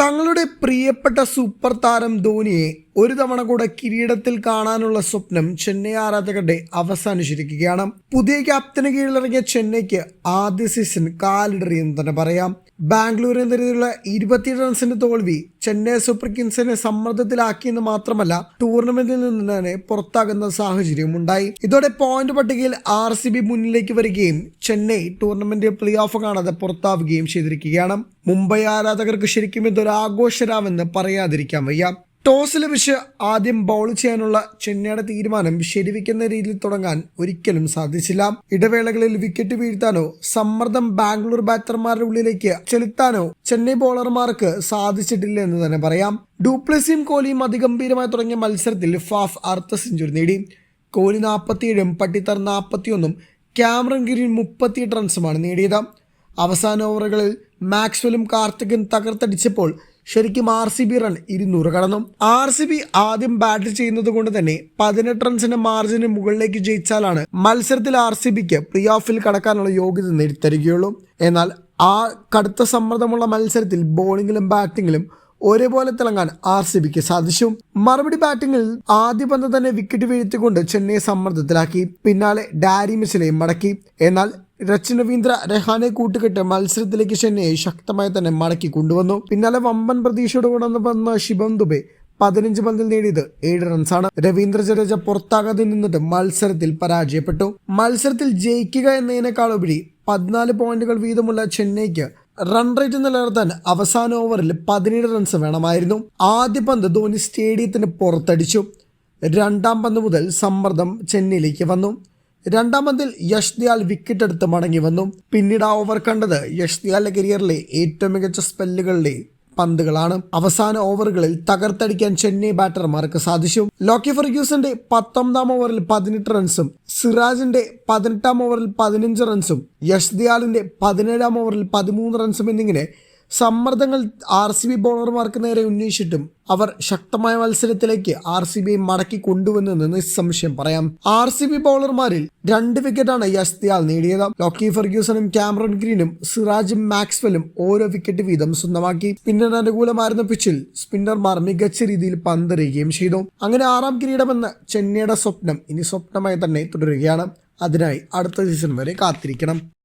തങ്ങളുടെ പ്രിയപ്പെട്ട സൂപ്പർ താരം ധോണിയെ ഒരു തവണ കൂടെ കിരീടത്തിൽ കാണാനുള്ള സ്വപ്നം ചെന്നൈ ആരാധകരുടെ അവസാനിച്ചിരിക്കുകയാണ്. പുതിയ ക്യാപ്റ്റന് കീഴിലിറങ്ങിയ ചെന്നൈക്ക് ആദ്യ സീസൺ കാലിടറിയെന്ന് തന്നെ പറയാം. ബാംഗ്ലൂരിനെതിരെയുള്ള ഇരുപത്തി റൺസിന്റെ തോൽവി ചെന്നൈ സൂപ്പർ കിങ്സിനെ സമ്മർദ്ദത്തിലാക്കിയെന്ന് മാത്രമല്ല ടൂർണമെന്റിൽ നിന്ന് തന്നെ പുറത്താകുന്ന സാഹചര്യം ഉണ്ടായി. ഇതോടെ പോയിന്റ് പട്ടികയിൽ ആർ സി ബി മുന്നിലേക്ക് വരികയും ചെന്നൈ ടൂർണമെന്റ് പ്ലേ ഓഫ് കാണാതെ പുറത്താവുകയും ചെയ്തിരിക്കുകയാണ്. മുംബൈ ആരാധകർക്ക് ശരിക്കും ഇതൊരു ആഘോഷരാവെന്ന് പറയാതിരിക്കാൻ വയ്യ. ടോസ് ലഭിച്ച് ആദ്യം ബൗൾ ചെയ്യാനുള്ള ചെന്നൈയുടെ തീരുമാനം ശരിവെക്കുന്ന രീതിയിൽ തുടങ്ങാൻ ഒരിക്കലും സാധിച്ചില്ല. ഇടവേളകളിൽ വിക്കറ്റ് വീഴ്ത്താനോ സമ്മർദ്ദം ബാംഗ്ലൂർ ബാറ്റർമാരുടെ ഉള്ളിലേക്ക് ചെലുത്താനോ ചെന്നൈ ബോളർമാർക്ക് സാധിച്ചിട്ടില്ല എന്ന് തന്നെ പറയാം. ഡൂപ്ലസിയും കോഹ്ലിയും അതിഗംഭീരമായി തുടങ്ങിയ മത്സരത്തിൽ ഫാഫ് അർദ്ധ സെഞ്ചുറി നേടി. കോഹ്ലി നാൽപ്പത്തിയേഴും പട്ടിത്തർ നാൽപ്പത്തിയൊന്നും ക്യാമറൻ ഗിരിൻ മുപ്പത്തിയെട്ട് റൺസുമാണ് നേടിയത്. അവസാന ഓവറുകളിൽ മാക്സ്വലും കാർത്തികൻ തകർത്തടിച്ചപ്പോൾ ശരിക്കും ആർ സി ബി റൺ ഇരുന്നൂറ് കടന്നു. ആർ സി ബി ആദ്യം ബാറ്റ് ചെയ്യുന്നത് കൊണ്ട് തന്നെ പതിനെട്ട് റൺസിന്റെ മാർജിന് മുകളിലേക്ക് ജയിച്ചാലാണ് മത്സരത്തിൽ ആർ സി ബിക്ക് പ്രീ ഓഫിൽ കടക്കാനുള്ള യോഗ്യത നേടിത്തരികയുള്ളൂ. എന്നാൽ ആ കടുത്ത സമ്മർദ്ദമുള്ള മത്സരത്തിൽ ബോളിങ്ങിലും ബാറ്റിങ്ങിലും ഒരേപോലെ തിളങ്ങാൻ ആർ സി ബിക്ക് സാധിച്ചു. മറുപടി ബാറ്റിംഗിൽ ആദ്യ പന്ത് തന്നെ വിക്കറ്റ് വീഴ്ത്തിക്കൊണ്ട് ചെന്നൈ സമ്മർദ്ദത്തിലാക്കി. പിന്നാലെ ഡാരി മിസിലെയും മടക്കി. എന്നാൽ രച്ച് രവീന്ദ്ര രഹാനെ കൂട്ടുകെട്ട് മത്സരത്തിലേക്ക് ചെന്നൈയെ ശക്തമായി തന്നെ മടക്കി കൊണ്ടുവന്നു. പിന്നാലെ വമ്പൻ പ്രതീക്ഷയോട് കൊണ്ടുവന്ന് വന്ന ശിവം ദുബെ പതിനഞ്ച് പന്തിൽ നേടിയത് ഏഴ് റൺസാണ്. രവീന്ദ്ര ജഡേജ പുറത്താകാതെ നിന്നിട്ട് മത്സരത്തിൽ പരാജയപ്പെട്ടു. മത്സരത്തിൽ ജയിക്കുക എന്നതിനേക്കാളുപരി പതിനാല് പോയിന്റുകൾ വീതമുള്ള ചെന്നൈക്ക് റൺ റേറ്റ് നിലനിർത്താൻ അവസാന ഓവറിൽ പതിനേഴ് റൺസ് വേണമായിരുന്നു. ആദ്യ പന്ത് ധോനി സ്റ്റേഡിയത്തിന് പുറത്തടിച്ചു. രണ്ടാം പന്ത് മുതൽ സമ്മർദ്ദം ചെന്നൈയിലേക്ക് വന്നു. രണ്ടാം യഷ്ദിയാൽ യഷ് ദയാൽ വിക്കറ്റ് എടുത്ത് മടങ്ങി വന്നു. പിന്നീട് ആ ഓവർ കണ്ടത് യഷ് ദയാലിന്റെ കരിയറിലെ ഏറ്റവും മികച്ച സ്പെല്ലുകളിലെ പന്തുകളാണ്. അവസാന ഓവറുകളിൽ തകർത്തടിക്കാൻ ചെന്നൈ ബാറ്റർമാർക്ക് സാധിച്ചു. ലോക്കി ഫെർഗ്യൂസന്റെ പത്തൊമ്പതാം ഓവറിൽ പതിനെട്ട് റൺസും സിറാജിന്റെ പതിനെട്ടാം ഓവറിൽ പതിനഞ്ച് റൺസും യഷ് ദയാലിന്റെ പതിനേഴാം ഓവറിൽ പതിമൂന്ന് റൺസും എന്നിങ്ങനെ സമ്മർദ്ദങ്ങൾ ആർ സി ബി ബോളർമാർക്ക് നേരെ ഉന്നയിച്ചിട്ടും അവർ ശക്തമായ മത്സരത്തിലേക്ക് ആർ സി ബി മടക്കി കൊണ്ടുവന്നെന്ന് നിസ്സംശയം പറയാം. ആർ സി ബി ബോളർമാരിൽ രണ്ട് വിക്കറ്റാണ് യസ്തിയാൽ നേടിയത്. ലോക്കി ഫെർഗ്യൂസണും ക്യാമറൺ ഗ്രീനും സിറാജും മാക്സ്വെലും ഓരോ വിക്കറ്റ് വീതം സ്വന്തമാക്കി. പിന്നീട് പിച്ചിൽ സ്പിന്നർമാർ മികച്ച രീതിയിൽ പന്തെറിയുകയും ചെയ്തു. അങ്ങനെ ആറാം കിരീടമെന്ന ചെന്നൈയുടെ സ്വപ്നം ഇനി സ്വപ്നമായി തന്നെ തുടരുകയാണ്. അതിനായി അടുത്ത സീസൺ വരെ കാത്തിരിക്കണം.